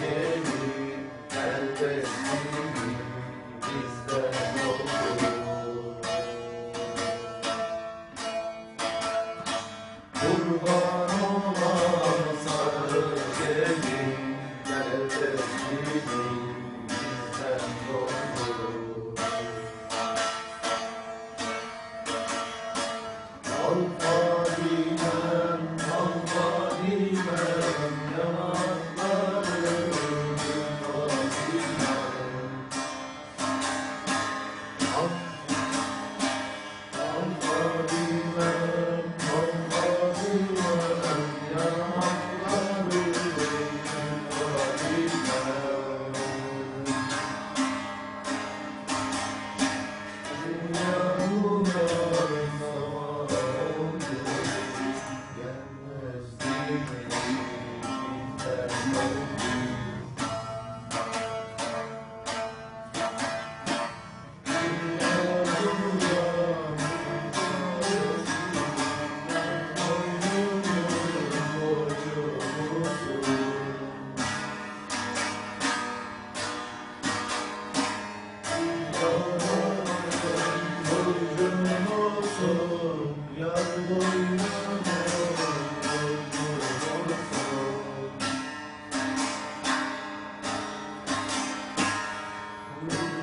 seni Kendisini bizden olur Kurban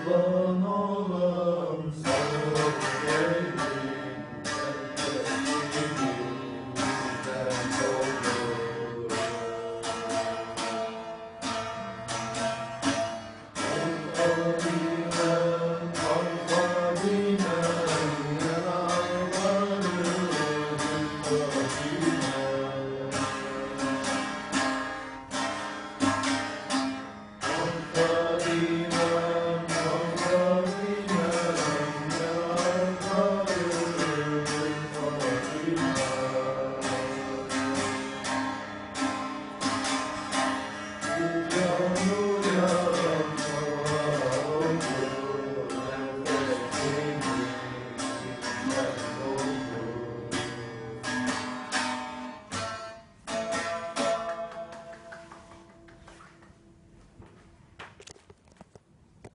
Oh.